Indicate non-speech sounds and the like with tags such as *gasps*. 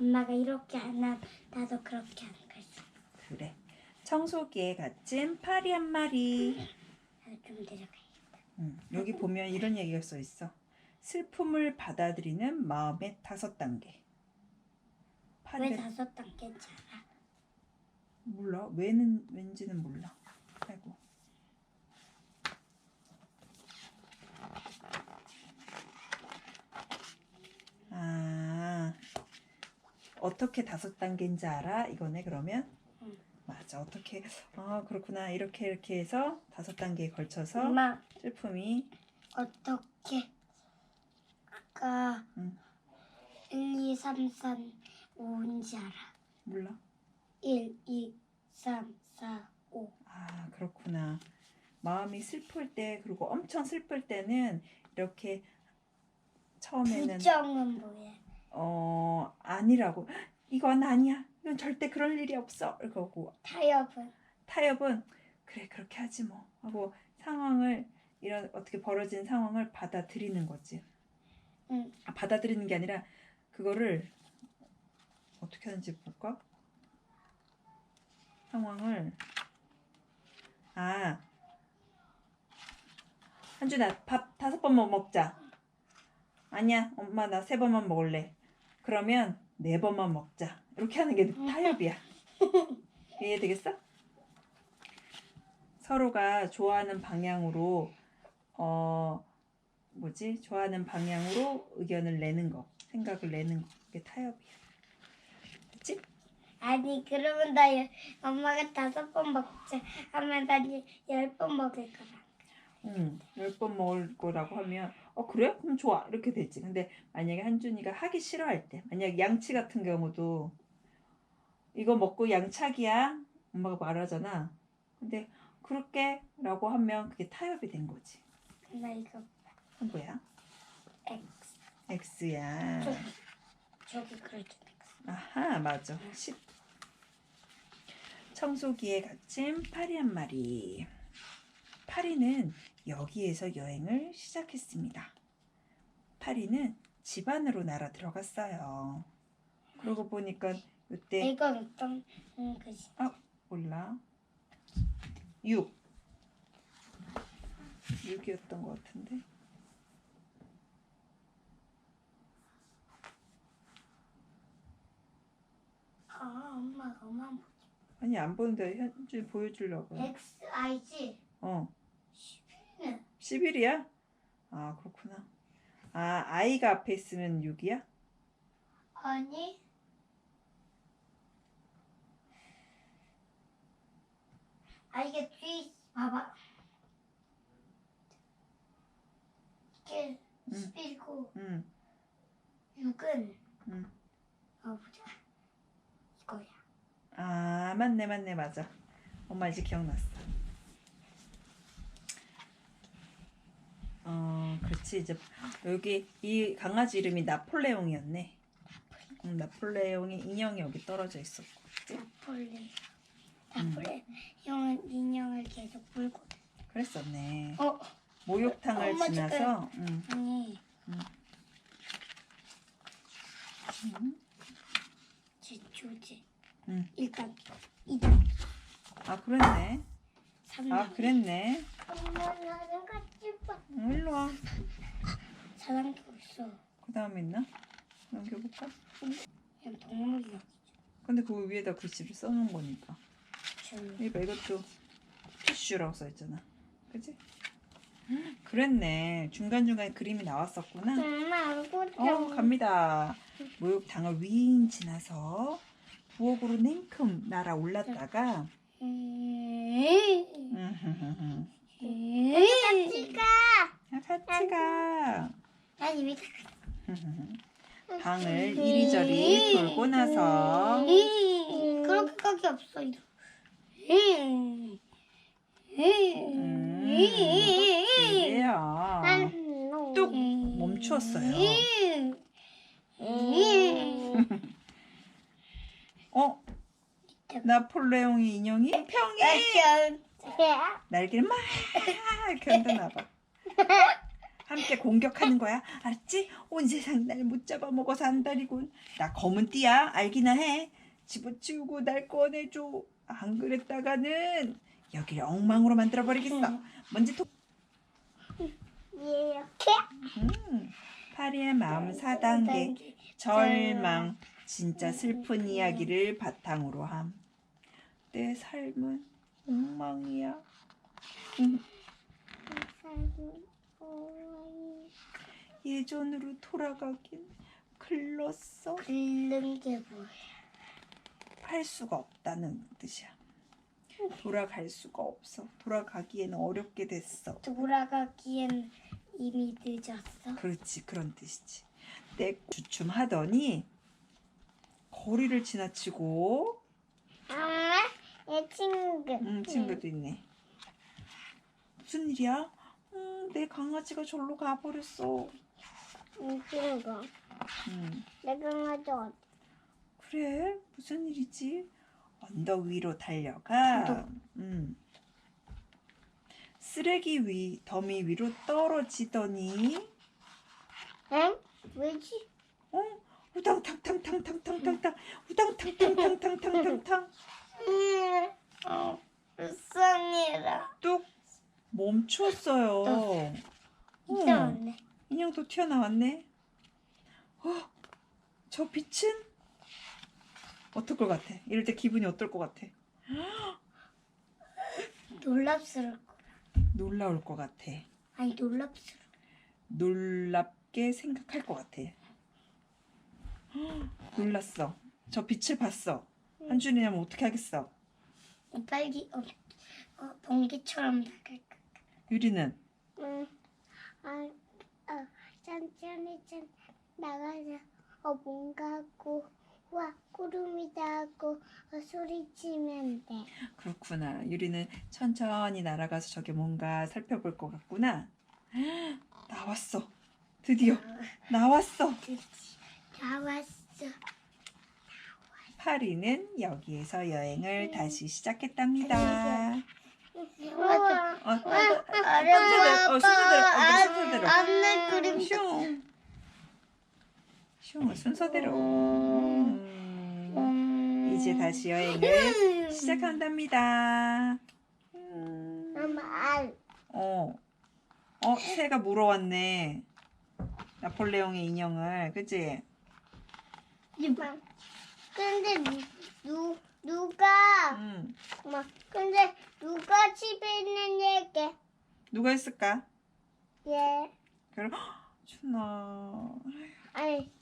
엄마가 이렇게 하면 나도 그렇게 하는 거지. 그래. 청소기에 갇힌 파리 한 마리. 나도 좀 내려가. 음, 여기 보면 이런 얘기가 써 있어. 슬픔을 받아들이는 마음의 다섯 단계. 왜 파리를 다섯 단계인지 알아? 몰라. 왜는 왠지는 몰라. 아이고. 아 어떻게 다섯 단계인지 알아? 이거네 그러면? 응. 맞아. 어떻게? 아 그렇구나. 이렇게 이렇게 해서 다섯 단계에 걸쳐서 엄마 슬픔이 어떻게 아까 응. 1, 2, 3, 4, 5인지 알아? 몰라. 1, 2, 3, 4, 5. 아, 그렇구나. 마음이 슬플 때, 그리고 엄청 슬플 때는 이렇게 처음에는 부정은 뭐야? 어, 아니라고. 이건 아니야. 이건 절대 그럴 일이 없어. 이거고 타협은 타협은 그래 그렇게 하지 뭐 하고 상황을 이런 어떻게 벌어진 상황을 받아들이는 거지. 응. 아, 받아들이는 게 아니라 그거를 어떻게 하는지 볼까? 상황을 아 한준아 밥 다섯 번만 먹자. 아니야 엄마 나 세 번만 먹을래. 그러면 네 번만 먹자. 이렇게 하는 게 타협이야. *laughs* 이해되겠어? 서로가 좋아하는 방향으로 어 뭐지 좋아하는 방향으로 의견을 내는 거 생각을 내는 거 그게 타협이야 됐지? 아니 그러면 나 여- 엄마가 다섯 번 먹자 하면 난 열 번 먹을 거라. 응열 번 먹을 거라고 하면 어 그래? 그럼 좋아. 이렇게 되지. 근데 만약에 한준이가 하기 싫어할 때 만약 양치 같은 경우도 이거 먹고 양착이야? 엄마가 말하잖아. 근데 그렇게 라고 하면 그게 타협이 된 거지. 나 이거 뭐야? X. X야. 저기 저기 그려준 X. 아하 맞아. 10 청소기에 갇힌 파리 한 마리 파리는 여기에서 여행을 시작했습니다. 파리는 집 안으로 날아 들어갔어요. 그러고 보니까 이때 이건 어떤 음, 글씨? 몰라. 6 6이었던 것 같은데. 아 엄마가 엄마 뭐- 아니 안 보는데 현준이 보여주려고. X I지. 어. 네. 11이야? 아 그렇구나. 아 아이가 앞에 있으면 6이야? 아니 아 이게 뒤 봐봐 이게 응. 11고 응. 6은 응. 어 보자 이거야 아 맞네 맞네 맞아. 엄마 이제 기억났어. 어 그렇지 이제 여기 이 강아지 이름이 나폴레옹이었네. 응, 나폴레옹의 인형이 여기 떨어져 있었고. 나폴레 나폴레 형은 인형을 계속 물고 그랬었네. 어 목욕탕을 엄마 지나서 응. 아니 응. 제 조제 응. 1단 2단 아 그랬네. 3단 아 그랬네. 엄마 봐 응, 일로 와. 4단계 있어 그 다음에 있나? 넘겨볼까? 그냥 동물이야 근데 그 위에다 글씨를 써놓은 거니까. 저는 이봐 이것도 티슈라고 써있잖아. 그치? 그랬네. 중간중간에 그림이 나왔었구나. 엄마 얼굴 어 갑니다. 목욕탕을 윙 지나서 부엌으로 냉큼 날아올랐다가 음. 음흠흠흠. 같이 가. 야, 같이 가. 아니 왜 방을 이리저리 돌고 나서 그렇게까지 없어 이거. 음. 뚝 멈추었어요. *laughs* 어? 나폴레옹의 인형이 평에 날개를 막 이렇게 흔드나 봐. 한 함께 공격하는 거야. 알았지? 온 세상 날 못 잡아먹어서 안달이군. 나 검은 띠야. 알기나 해. 집어치우고 날 꺼내줘. 안 그랬다가는 여기를 엉망으로 만들어버리겠어. 응. 먼지 톡. 이렇게 음, 파리의 마음 4단계. 절망. 진짜 슬픈 이야기를 바탕으로 함. 내 삶은 엉망이야. 음, 예전으로 돌아가긴 글렀어. 긁는 게 뭐야? 할 수가 없다는 뜻이야. 돌아갈 수가 없어. 돌아가기에는 어렵게 됐어. 돌아가기엔 이미 늦었어. 그렇지, 그런 뜻이지. 내 주춤하더니 거리를 지나치고 엄마, 내 친구. 음, 친구도 있네. 무슨 일이야? 음, 내 강아지가 절로 가버렸어. 응, 친구. 음, 내 강아지 어디? 그래? 무슨 일이지? 언덕 위로 달려가. 언덕. 음. 쓰레기 위 더미 위로 떨어지더니 응? 왜지? 어? 우당탕탕탕탕탕탕탕 우당탕탕탕탕탕탕탕 음, 어, 불쌍해라. 뚝 멈췄어요. 어, 이상하네. 인형도 튀어나왔네. 어, 저 빛은 어떨 것 같아? 이럴 때 기분이 어떨 것 같아? *gasps* 놀랍스러울 거. 놀라울 것 같아. 아니 놀랍스러워. 놀랍게 생각할 것 같아. 헉, *gasps* 놀랐어. 저 빛을 봤어. 한준이냐면 어떻게 하겠어? 빨기 어, 어 번개처럼 나갈까? 유리는 응. 아, 어, 천천히 천 나가자. 어 뭔가 하고 와 구름이다 하고 어, 소리치면 돼. 그렇구나. 유리는 천천히 날아가서 저게 뭔가 살펴볼 것 같구나. 헉, *gasps* 나왔어. 드디어 나왔어. 나왔어. 파리는 여기에서 여행을 다시 시작했답니다. 순서대로, 어, 순서대로, 어, 순서대로. 안내 그림 슝. 슝, 순서대로. 음, 음. 이제 다시 여행을 시작한답니다. 음, 엄마 알. 어, 어, 새가 물어왔네. 나폴레옹의 인형을, 그치? 근데 누, 누 누가 음, 엄마 근데 누가 집에 있는 얘기? 누가 했을까? 예. 그럼, *gasps* 준아. 아니